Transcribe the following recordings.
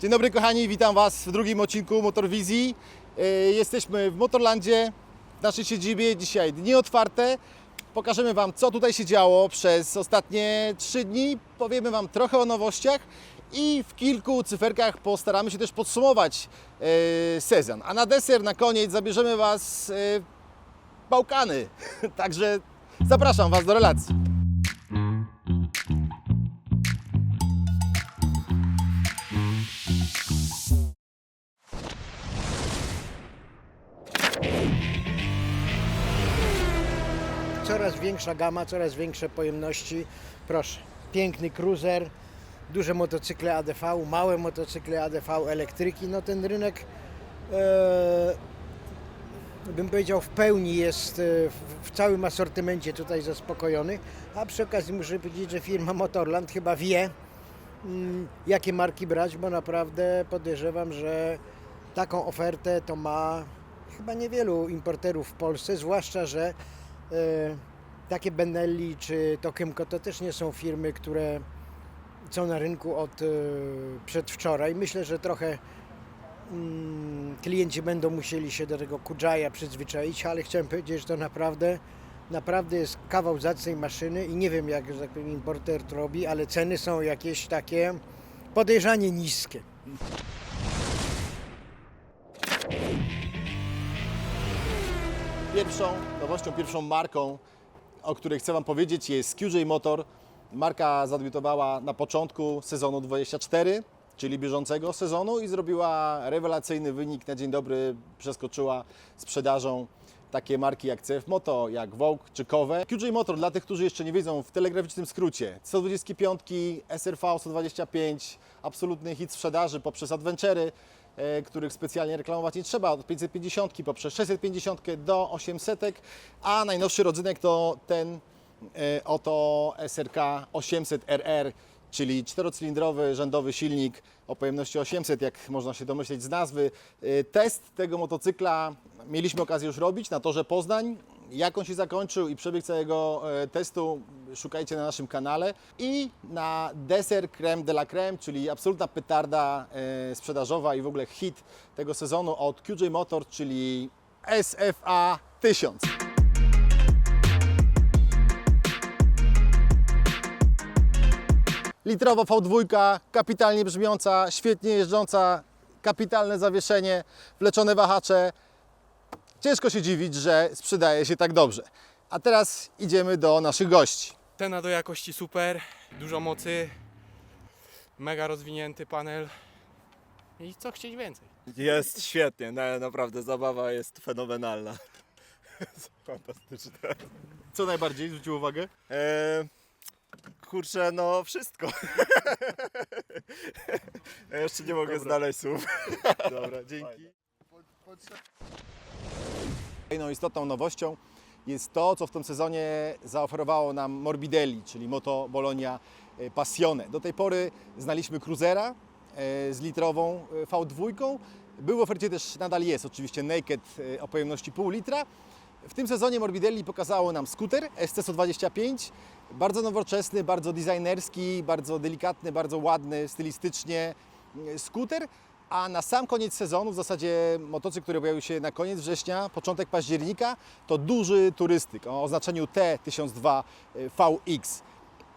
Dzień dobry kochani, witam Was w drugim odcinku Motorwizji. E, Jesteśmy w Motorlandzie, w naszej siedzibie. Dzisiaj dni otwarte. Pokażemy Wam, co tutaj się działo przez ostatnie trzy dni. Powiemy Wam trochę o nowościach i w kilku cyferkach postaramy się też podsumować e, sezon. A na deser, na koniec zabierzemy Was e, w Bałkany. Także zapraszam Was do relacji. Większa gama, coraz większe pojemności. Proszę, piękny cruiser, duże motocykle ADV, małe motocykle ADV, elektryki. No ten rynek, e, bym powiedział, w pełni jest e, w, całym asortymencie tutaj zaspokojony. A przy okazji muszę powiedzieć, że firma Motorland chyba wie, mm, jakie marki brać, bo naprawdę podejrzewam, że taką ofertę to ma chyba niewielu importerów w Polsce, zwłaszcza, że e, takie Benelli czy Tokemco to też nie są firmy, które są na rynku od e, przedwczoraj. Myślę, że trochę mm, klienci będą musieli się do tego Kujaja przyzwyczaić, ale chciałem powiedzieć, że to naprawdę naprawdę jest kawał zacnej maszyny i nie wiem jak tak importer to robi, ale ceny są jakieś takie podejrzanie niskie. Pierwszą nowością, pierwszą marką, o której chcę Wam powiedzieć jest QJ Motor. Marka zadebiutowała na początku sezonu 24, czyli bieżącego sezonu i zrobiła rewelacyjny wynik. Na dzień dobry przeskoczyła sprzedażą takie marki jak CF Moto, jak Vogue czy Kowe. QJ Motor, dla tych, którzy jeszcze nie wiedzą, w telegraficznym skrócie, 125, SRV 125, absolutny hit sprzedaży poprzez Adventury, których specjalnie reklamować nie trzeba, od 550 poprzez 650 do 800, a najnowszy rodzynek to ten e, oto SRK 800RR, czyli czterocylindrowy rzędowy silnik o pojemności 800, jak można się domyśleć z nazwy. E, Test tego motocykla mieliśmy okazję już robić na torze Poznań. Jak on się zakończył i przebieg całego e, testu szukajcie na naszym kanale. I na deser creme de la creme, czyli absolutna petarda e, sprzedażowa i w ogóle hit tego sezonu od QJ Motor, czyli SFA 1000. Litrowa V2, kapitalnie brzmiąca, świetnie jeżdżąca, kapitalne zawieszenie, wleczone wahacze. Ciężko się dziwić, że sprzedaje się tak dobrze. A teraz idziemy do naszych gości. Cena do jakości super, dużo mocy, mega rozwinięty panel i co chcieć więcej. Jest świetnie, na, naprawdę zabawa jest fenomenalna. Fantastyczne. Co najbardziej zwrócił uwagę? E, kurczę, no wszystko. ja jeszcze nie mogę Dobra. znaleźć słów. Dobra, dzięki. Kolejną istotną nowością jest to, co w tym sezonie zaoferowało nam Morbidelli, czyli Moto Bologna e, Passione. Do tej pory znaliśmy Cruisera e, z litrową e, V2. Był w ofercie też, nadal jest oczywiście Naked o pojemności pół litra. W tym sezonie Morbidelli pokazało nam skuter SC125, bardzo nowoczesny, bardzo designerski, bardzo delikatny, bardzo ładny, stylistycznie e, skuter. A na sam koniec sezonu, w zasadzie motocykl, który pojawił się na koniec września, początek października, to duży turystyk o oznaczeniu T1002 VX.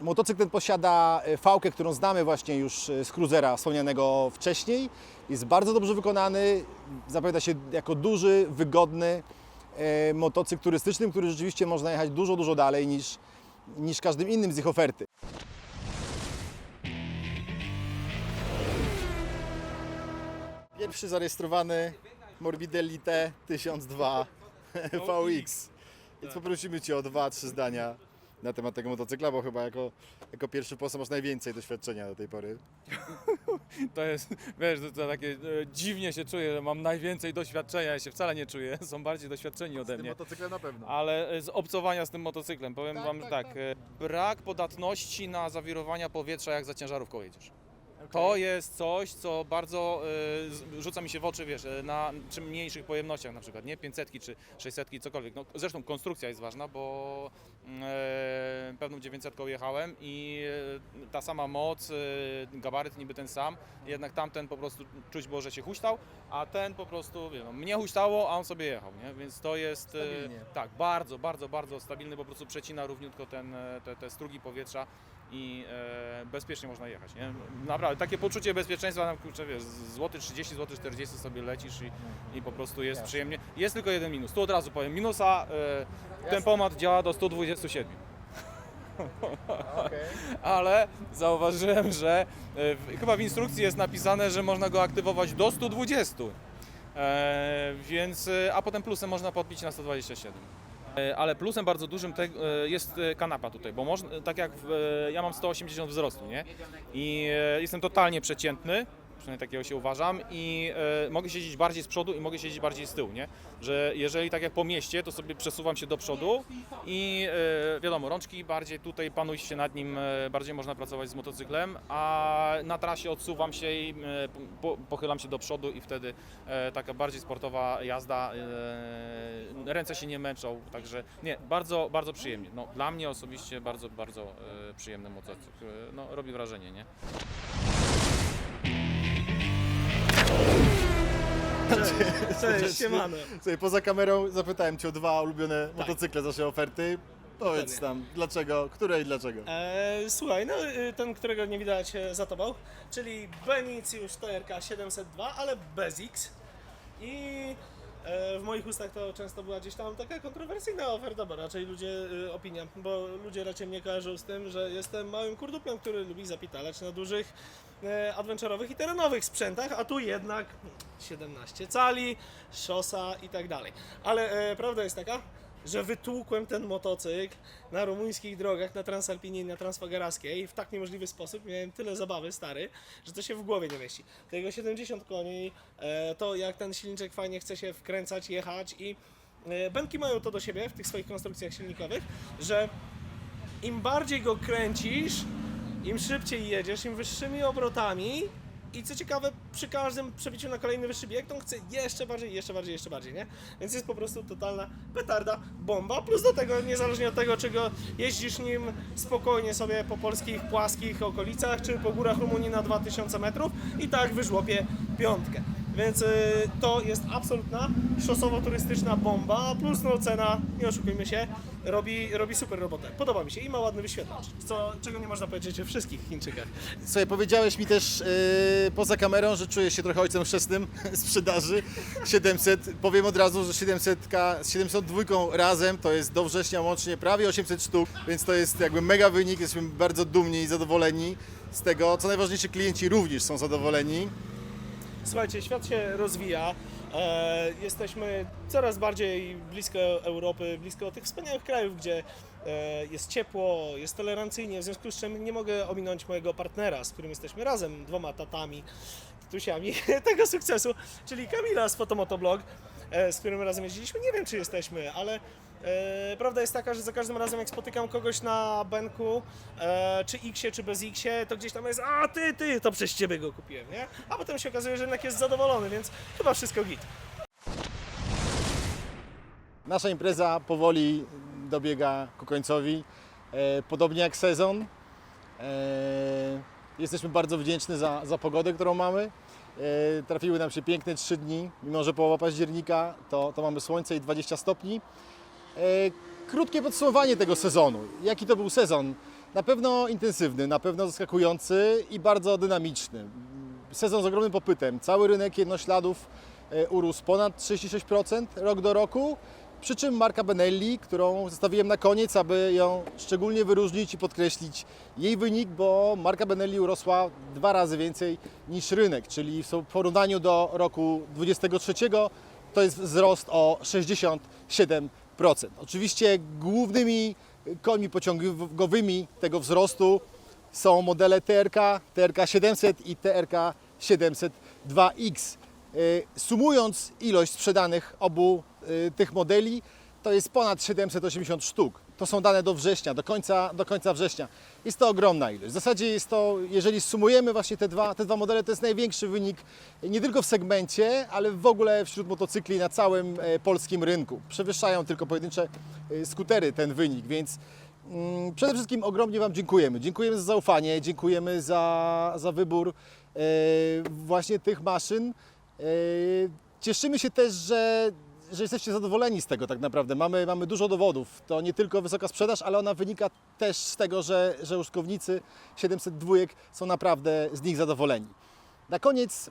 Motocykl ten posiada fałkę, którą znamy właśnie już e, z cruisera wspomnianego wcześniej. Jest bardzo dobrze wykonany, zapowiada się jako duży, wygodny e, motocykl turystyczny, który rzeczywiście można jechać dużo, dużo dalej niż, niż każdym innym z ich oferty. Pierwszy zarejestrowany Morbidelli T1002 VX. Więc poprosimy Cię o dwa, trzy zdania na temat tego motocykla, bo chyba jako, jako pierwszy poseł masz najwięcej doświadczenia do tej pory. To jest, wiesz, to, to takie e, dziwnie się czuję, że mam najwięcej doświadczenia, ja się wcale nie czuję, są bardziej doświadczeni ode mnie. motocyklem na pewno. Ale e, z obcowania z tym motocyklem, powiem Tak, Wam, tak, że tak, tak. e, brak podatności na zawirowania powietrza, jak za ciężarówką jedziesz. To jest coś, co bardzo y, rzuca mi się w oczy, wiesz, y, na czym mniejszych pojemnościach na przykład, nie? 500 czy 600, cokolwiek. No, zresztą konstrukcja jest ważna, bo y, pewną 900 jechałem i y, ta sama moc, y, gabaryt niby ten sam, jednak tamten po prostu czuć było, że się huśtał, a ten po prostu, wie, no, mnie huśtało, a on sobie jechał, nie? Więc to jest, y, tak, bardzo, bardzo, bardzo stabilny, po prostu przecina równiutko ten, e, te, te strugi powietrza i e, bezpiecznie można jechać, nie? Naprawdę, takie poczucie bezpieczeństwa, tam, kurczę, wiesz, złoty 30, złoty 40 sobie lecisz i, i po prostu jest Jasne. przyjemnie. Jest tylko jeden minus, tu od razu powiem, minusa, e, tempomat działa do 127. Ale zauważyłem, że e, chyba w instrukcji jest napisane, że można go aktywować do 120. E, więc, e, a potem plusem można podbić na 127. E, Ale plusem bardzo dużym te, e, jest e, kanapa tutaj, bo można, tak jak w, ja mam 180 wzrostu, nie? I jestem totalnie przeciętny, przynajmniej takiego się uważam, i e, mogę siedzieć bardziej z przodu i mogę siedzieć bardziej z tyłu, nie? Że jeżeli tak jak po mieście, to sobie przesuwam się do przodu i e, wiadomo, rączki bardziej tutaj panuje się nad nim, e, bardziej można pracować z motocyklem, a na trasie odsuwam się i po, pochylam się do przodu i wtedy taka bardziej sportowa jazda, ręce się nie męczą, także nie, bardzo, bardzo przyjemnie. No, dla mnie osobiście bardzo, bardzo e, przyjemny motocykl, no, robi wrażenie, nie? Cześć, siemano. Słuchaj, poza kamerą zapytałem Cię o dwa ulubione motocykle z Waszej oferty. Powiedz nam, dlaczego, które i dlaczego? E, słuchaj, no y, ten, którego nie widać e, za tobą, czyli Benicjusz TRK 702, ale bez X. I w moich ustach to często była gdzieś tam taka kontrowersyjna oferta, bo raczej ludzie, y, opinia, bo ludzie raczej mnie kojarzą z tym, że jestem małym kurduplem, który lubi zapitalać na dużych e, adventurowych i terenowych sprzętach, a tu jednak 17 cali, szosa i tak dalej. Ale e, prawda jest taka, że wytłukłem ten motocykl na rumuńskich drogach, na Transalpinie na Transfagaraskiej w tak niemożliwy sposób. Miałem tyle zabawy, stary, że to się w głowie nie mieści. To jego 70 koni, e, to jak ten silniczek fajnie chce się wkręcać, jechać i e, Benki mają to do siebie w tych swoich konstrukcjach silnikowych, że im bardziej go kręcisz, im szybciej jedziesz, im wyższymi obrotami i co ciekawe, przy każdym przebiciu na kolejny wyższy bieg, to on chce jeszcze bardziej, jeszcze bardziej, jeszcze bardziej, nie? Więc jest po prostu totalna petarda, bomba, plus do tego, niezależnie od tego, czy go jeździsz nim spokojnie sobie po polskich, płaskich okolicach, czy po górach Rumunii na 2000 metrów i tak wyżłopie piątkę. Więc y, to jest absolutna szosowo-turystyczna bomba, plus no cena, nie oszukujmy się, robi, robi super robotę. Podoba mi się i ma ładny wyświetlacz, co, czego nie można powiedzieć o wszystkich Chińczykach. Słuchaj, powiedziałeś mi też yy, poza kamerą, że czujesz się trochę ojcem chrzestnym sprzedaży 700. Powiem od razu, że 700 z 702 razem to jest do września łącznie prawie 800 sztuk, więc to jest jakby mega wynik. Jesteśmy bardzo dumni i zadowoleni z tego. Co najważniejsze, klienci również są zadowoleni. Słuchajcie, świat się rozwija. E, jesteśmy coraz bardziej blisko Europy, blisko tych wspaniałych krajów, gdzie e, jest ciepło, jest tolerancyjnie, w związku z czym nie mogę ominąć mojego partnera, z którym jesteśmy razem, dwoma tatami, tatusiami tego sukcesu, czyli Kamila z Fotomotoblog, e, z którym razem jeździliśmy. Nie wiem, czy jesteśmy, ale e, prawda jest taka, że za każdym razem, jak spotykam kogoś na Benku, e, czy Xie, czy bez Xie, to gdzieś tam jest, a ty, ty, to przez ciebie go kupiłem, nie? A potem się okazuje, że jednak jest zadowolony, więc chyba wszystko git. Nasza impreza powoli dobiega ku końcowi, e, podobnie jak sezon. Jesteśmy bardzo wdzięczni za, za pogodę, którą mamy. Trafiły nam się piękne trzy dni, mimo że połowa października to, to mamy słońce i 20 stopni. E, krótkie podsumowanie tego sezonu. Jaki to był sezon? Na pewno intensywny, na pewno zaskakujący i bardzo dynamiczny. Sezon z ogromnym popytem. Cały rynek jednośladów e, urósł ponad 36% rok do roku. Przy czym marka Benelli, którą zostawiłem na koniec, aby ją szczególnie wyróżnić i podkreślić jej wynik, bo marka Benelli urosła dwa razy więcej niż rynek, czyli w porównaniu do roku 23 to jest wzrost o 67%. Oczywiście głównymi końmi pociągowymi tego wzrostu są modele TRK, TRK 700 i TRK 702X. Y, Sumując ilość sprzedanych obu y, tych modeli, to jest ponad 780 sztuk. To są dane do września, do końca, do końca września. Jest to ogromna ilość. W zasadzie jest to, jeżeli sumujemy właśnie te dwa, te dwa modele, to jest największy wynik nie tylko w segmencie, ale w ogóle wśród motocykli na całym e, polskim rynku. Przewyższają tylko pojedyncze e, skutery ten wynik, więc mm, przede wszystkim ogromnie Wam dziękujemy. Dziękujemy za zaufanie, dziękujemy za, za wybór e, właśnie tych maszyn. Cieszymy się też, że, że jesteście zadowoleni z tego tak naprawdę. Mamy, mamy dużo dowodów. To nie tylko wysoka sprzedaż, ale ona wynika też z tego, że, że użytkownicy 702 są naprawdę z nich zadowoleni. Na koniec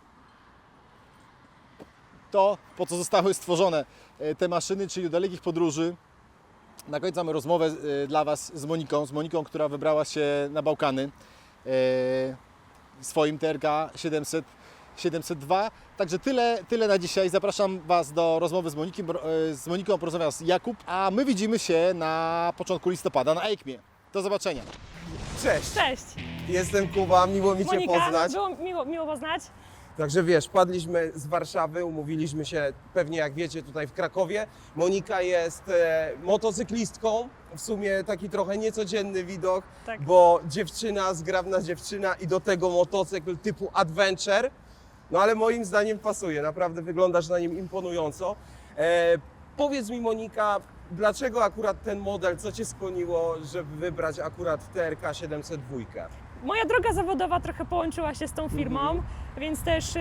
to, po co zostały stworzone e, te maszyny, czyli do dalekich podróży. Na koniec mamy rozmowę e, dla Was z Moniką, z Moniką, która wybrała się na Bałkany e, swoim TRK 700, 702. Także tyle, tyle na dzisiaj. Zapraszam Was do rozmowy z, Monikiem, e, z Moniką, porozmawia nas Jakub, a my widzimy się na początku listopada na EIKMie. Do zobaczenia. Cześć, Cześć, jestem Kuba, miło mi Cię Monika, poznać. było miło, miło poznać. Także wiesz, padliśmy z Warszawy, umówiliśmy się pewnie jak wiecie tutaj w Krakowie. Monika jest e, motocyklistką, w sumie taki trochę niecodzienny widok, Tak. bo dziewczyna, zgrabna dziewczyna i do tego motocykl typu adventure. No ale moim zdaniem pasuje, naprawdę wyglądasz na nim imponująco. E, powiedz mi Monika, dlaczego akurat ten model, co Cię skłoniło, żeby wybrać akurat TRK 702? Moja droga zawodowa trochę połączyła się z tą firmą, Mhm. więc też y,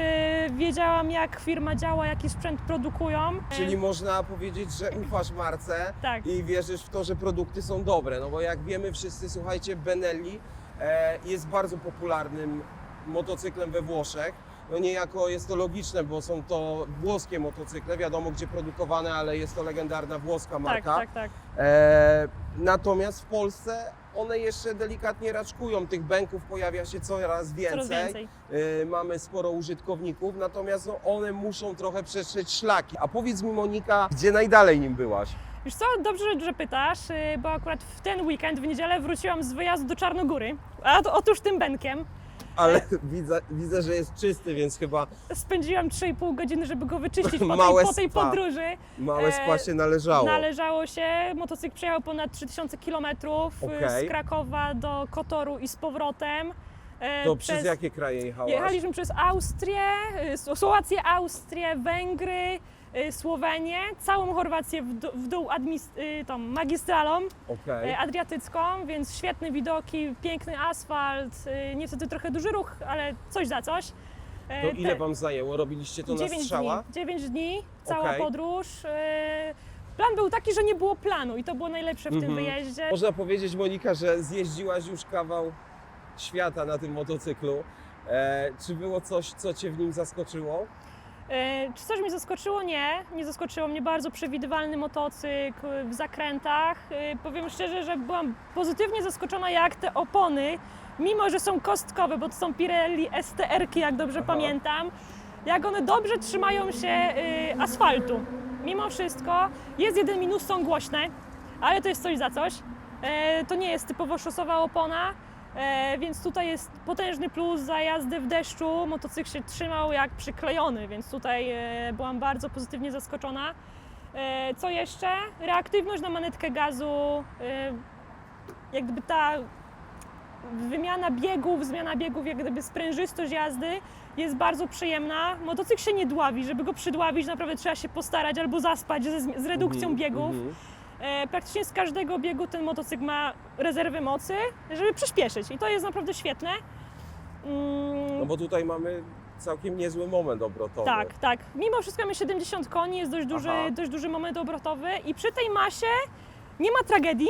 wiedziałam jak firma działa, jaki sprzęt produkują. Czyli Y, można powiedzieć, że ufasz marce Tak. i wierzysz w to, że produkty są dobre. No bo jak wiemy wszyscy, słuchajcie, Benelli e, jest bardzo popularnym motocyklem we Włoszech. No niejako jest to logiczne, bo są to włoskie motocykle, wiadomo gdzie produkowane, ale jest to legendarna włoska tak, marka. tak, tak. E, natomiast w Polsce one jeszcze delikatnie raczkują. Tych bęków pojawia się coraz więcej. Coraz więcej. E, mamy sporo użytkowników, natomiast no, one muszą trochę przetrzeć szlaki. A powiedz mi Monika, gdzie najdalej nim byłaś? Wiesz co, dobrze, że pytasz, y, bo akurat w ten weekend, w niedzielę wróciłam z wyjazdu do Czarnogóry, a to, otóż tym benkiem. Ale widzę, widzę, że jest czysty, więc chyba Spędziłam 3,5 godziny, żeby go wyczyścić po Małe tej, po tej spa. podróży. małe E, spa się należało. Należało się, motocykl przejechał ponad 3000 km Okej. z Krakowa do Kotoru i z powrotem. E, to przez jakie kraje jechałaś? Jechaliśmy przez Austrię, y, Słowację, Austrię, Węgry, y, Słowenię, całą Chorwację w, dół- w dół y, tą magistralą Okej. y, adriatycką, więc świetne widoki, piękny asfalt, niestety trochę duży ruch, ale coś za coś. E, To ile wam zajęło? Robiliście to na 9 strzała? Dni, 9 dni, cała Okej. podróż. Plan był taki, że nie było planu i to było najlepsze w tym Mhm. wyjeździe. Można powiedzieć, Monika, że zjeździłaś już kawał świata na tym motocyklu. E, czy było coś, co Cię w nim zaskoczyło? E, Czy coś mnie zaskoczyło? Nie, nie zaskoczyło mnie bardzo przewidywalny motocykl w zakrętach. E, Powiem szczerze, że byłam pozytywnie zaskoczona, jak te opony, mimo że są kostkowe, bo to są Pirelli STR-ki, jak dobrze Aha. pamiętam, jak one dobrze trzymają się asfaltu. Mimo wszystko jest jeden minus, są głośne, ale to jest coś za coś. To nie jest typowo szosowa opona. E, więc tutaj jest potężny plus za jazdę w deszczu. Motocykl się trzymał jak przyklejony, więc tutaj e, byłam bardzo pozytywnie zaskoczona. E, co jeszcze? Reaktywność na manetkę gazu, jak gdyby ta wymiana biegów, zmiana biegów, jak gdyby sprężystość jazdy jest bardzo przyjemna. Motocykl się nie dławi, żeby go przydławić naprawdę trzeba się postarać albo zaspać ze, z redukcją Mhm, biegów. E, praktycznie z każdego biegu ten motocykl ma rezerwy mocy, żeby przyspieszyć i to jest naprawdę świetne. Mm, No bo tutaj mamy całkiem niezły moment obrotowy. tak, tak. Mimo wszystko mamy 70 koni, jest dość duży, Aha. dość duży moment obrotowy i przy tej masie nie ma tragedii,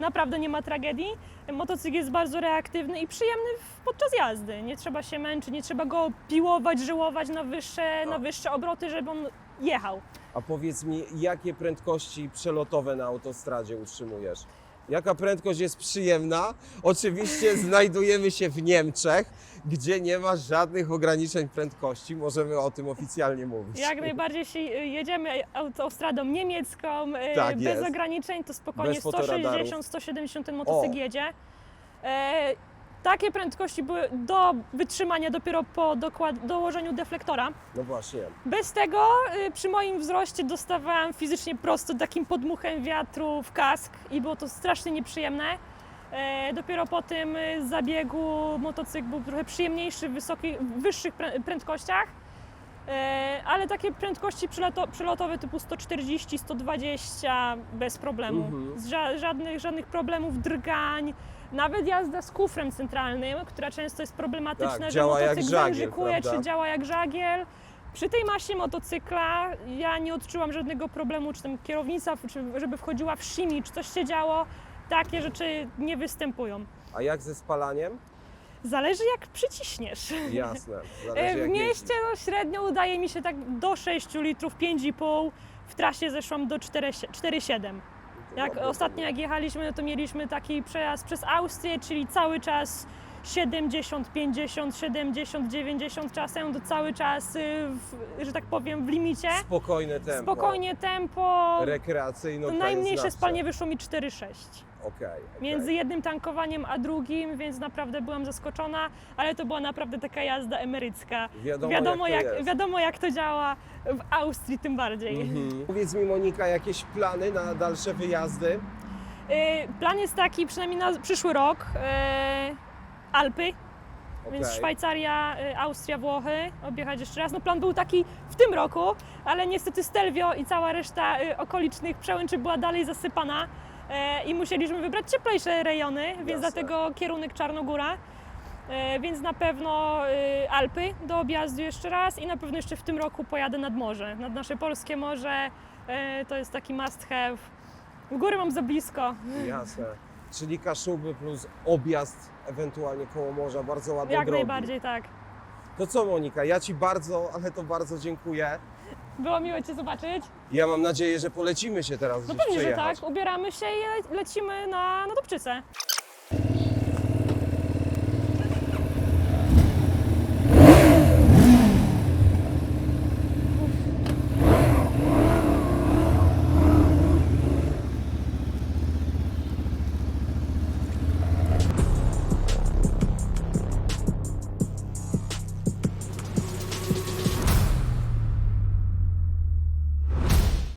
naprawdę nie ma tragedii. Motocykl jest bardzo reaktywny i przyjemny podczas jazdy. Nie trzeba się męczyć, nie trzeba go piłować, żyłować na wyższe, No. na wyższe obroty, żeby on jechał. A powiedz mi, jakie prędkości przelotowe na autostradzie utrzymujesz? Jaka prędkość jest przyjemna? Oczywiście znajdujemy się w Niemczech, gdzie nie ma żadnych ograniczeń prędkości. Możemy o tym oficjalnie mówić. Jak najbardziej, jeśli y, jedziemy autostradą niemiecką y, Tak bez jest. ograniczeń, to spokojnie Bez fotoradarów. 160-170 ten motocykl O. jedzie. Takie prędkości były do wytrzymania dopiero po dokład- dołożeniu deflektora. No właśnie. Bez tego y, przy moim wzroście dostawałam fizycznie prosto takim podmuchem wiatru w kask i było to strasznie nieprzyjemne. E, Dopiero po tym y, zabiegu motocykl był trochę przyjemniejszy w wyższych prę- prędkościach. E, Ale takie prędkości przyloto, przylotowe typu 140, 120 bez problemu. Mhm. Ża- żadnych, żadnych problemów, drgań. Nawet jazda z kufrem centralnym, która często jest problematyczna, Tak, że działa jak motocykl żagiel, wężykuje, prawda? czy działa jak żagiel. Przy tej masie motocykla ja nie odczułam żadnego problemu, czy tam kierownica, czy żeby wchodziła w shimi, czy coś się działo. Takie rzeczy nie występują. A jak ze spalaniem? Zależy jak przyciśniesz. Jasne. E, Zależy W jak mieście no, średnio udaje mi się tak do 6 litrów, 5,5. W trasie zeszłam do 4 4,7. Jak ostatnio jak jechaliśmy, no to mieliśmy taki przejazd przez Austrię, czyli cały czas 70, 50, 70, 90 czasem, to cały czas, y, w, że tak powiem, w limicie. Spokojne tempo. Spokojnie tempo. Rekreacyjno To najmniejsze spalnie wyszło mi 4,6 Okej. okej. między jednym tankowaniem a drugim, więc naprawdę byłam zaskoczona, ale to była naprawdę taka jazda emerycka. Wiadomo, wiadomo, jak jak, wiadomo jak to działa w Austrii tym bardziej. Mhm. Powiedz mi Monika, jakieś plany na dalsze wyjazdy? Y, Plan jest taki, przynajmniej na przyszły rok, y, Alpy, więc Okej. Szwajcaria, y, Austria, Włochy, objechać jeszcze raz. No plan był taki w tym roku, ale niestety Stelvio i cała reszta y, okolicznych przełęczy była dalej zasypana i musieliśmy wybrać cieplejsze rejony, więc Jasne. dlatego kierunek Czarnogóra. Y, Więc na pewno y, Alpy do objazdu jeszcze raz i na pewno jeszcze w tym roku pojadę nad morze, nad nasze polskie morze. Y, To jest taki must have. W góry mam za blisko. Jasne. Czyli Kaszuby plus objazd ewentualnie koło morza, bardzo ładne Jak drogi. najbardziej tak. To co Monika, ja Ci bardzo, ale to bardzo dziękuję. Było miło Cię zobaczyć. Ja mam nadzieję, że polecimy się teraz No gdzieś pewnie, że przejechać. tak. Ubieramy się i le- lecimy na, na Dobczycę.